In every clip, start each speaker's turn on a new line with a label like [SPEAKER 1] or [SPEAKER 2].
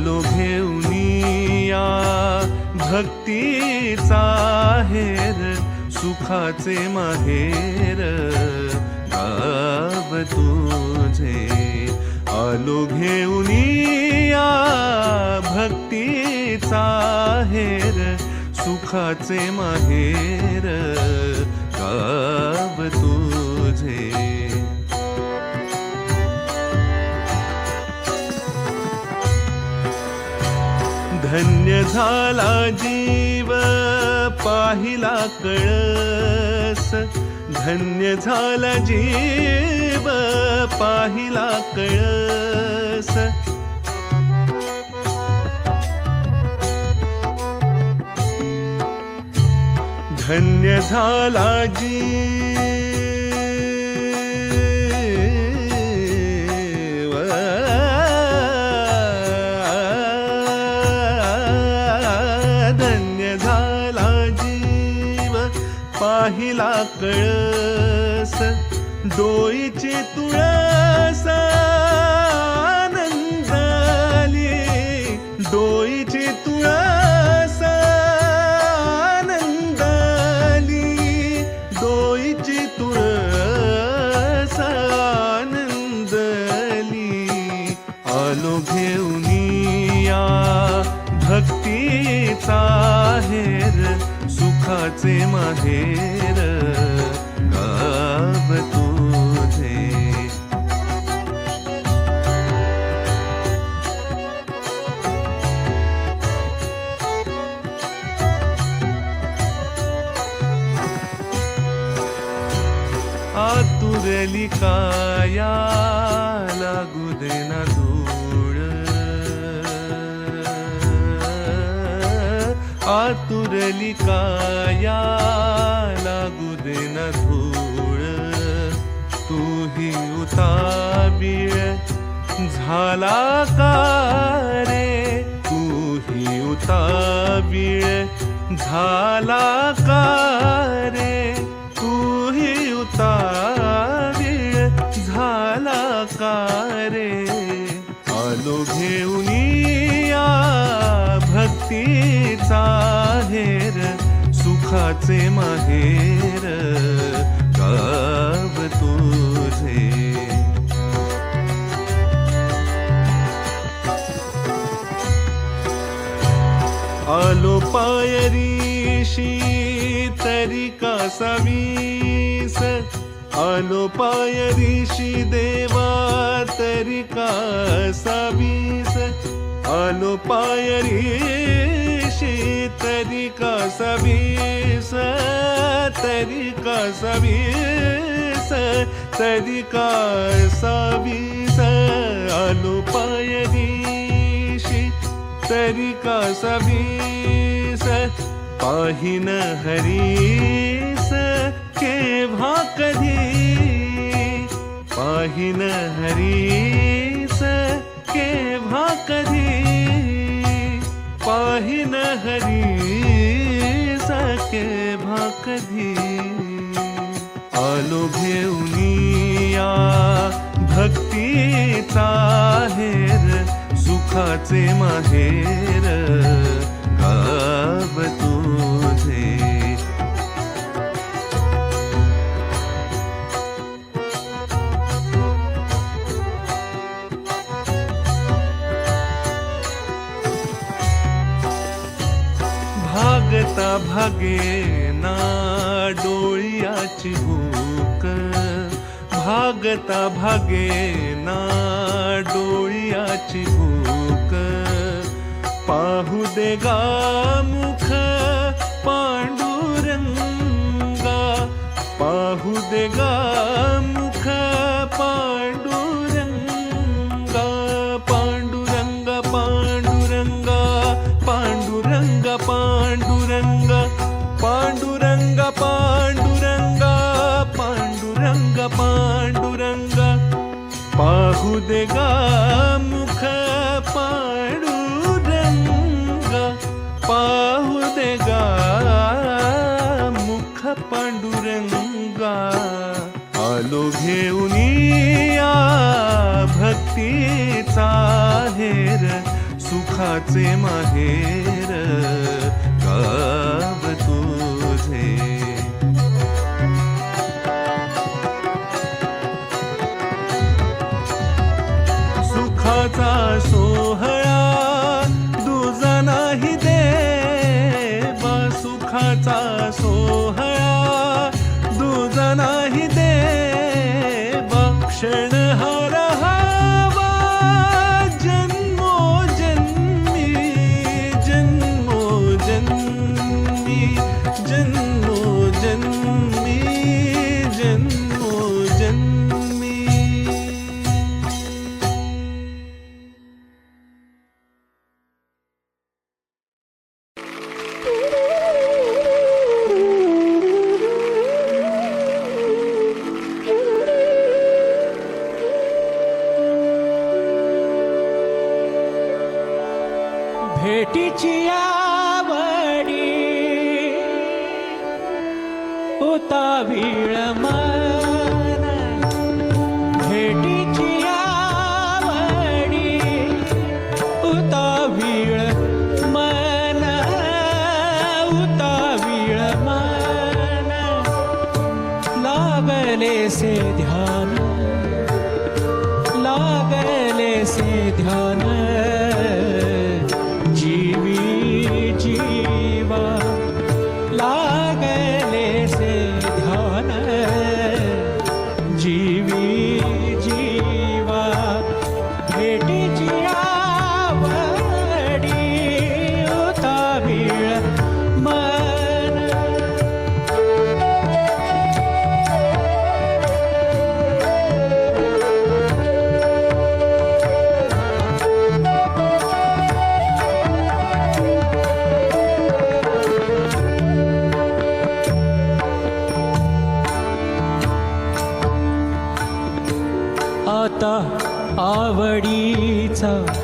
[SPEAKER 1] आलो घेऊनिया. भक्तीचा हेर सुखाचे माहेर. गाव तुझे. आलो घेऊनिया. भक्तीचा हेर सुखाचे माहेर. गाव तुझे. धन्य झाला जीव पाहिला कळस. धन्य झाला जीव पाहिला कळस. धन्य झाला जीव पाहिला कळस डोईची तुळस आनंदाली. डोईची तुळस आनंदाली. डोईची तुळस आनंदली. आलो घेऊन या भक्तीचा हेर. सुखाचे माहेर गाव तुझे. आतुरली काया आतुरली काया लागू देना धूळ. तूही उताबीळ झाला का रे? तूही उताबीळ झाला का रे? सुखाचे माहेर गाव तुझे. आलो पायरीशी तरी कासावीस आलो पायरीशी देवा तरी कासावीस आलो पायरी कशी तरी कसबीस तरी कसबीस तरी कसबीस अनुपाय दिशी तरी कसबीस पाहिन हरीस केव्हा कधी? पाहिन हरीस के कधी? आलो घेऊनिया भक्तीचा हेर सुखाचे माहेर गाव तुझे. भागता भागे ना डोळ्याची भूक. भागता भागे ना डोळ्याची भूक. पाहू दे गा मुख पांडुरंगा. पाहू दे गा मुलगा मुख पाडू रंग पाहू दे गा आलो घेऊन या भक्तीचा हेर सुखाचे माहेर का
[SPEAKER 2] भेटीची आवडी. उतावीळ मन. भेटीची आवडी. उतावीळ मन. उतावीळ मन. लाभले से ध्यान. So.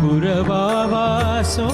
[SPEAKER 2] குரவாவாசோ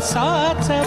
[SPEAKER 2] साथ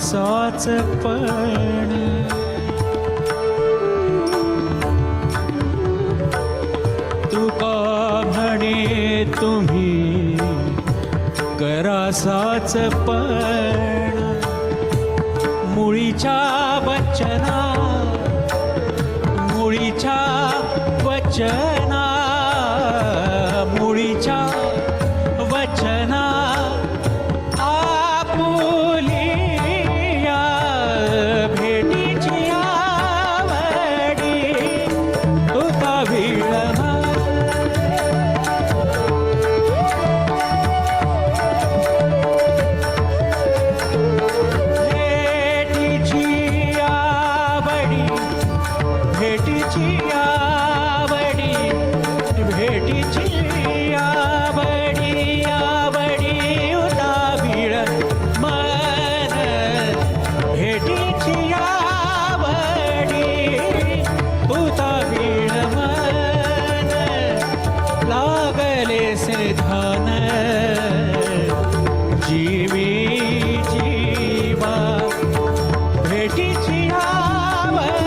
[SPEAKER 2] असाच पण. तुका म्हणे तुम्ही करासाच पण. मुळीच्या वचना मुळीच्या वचन I'm a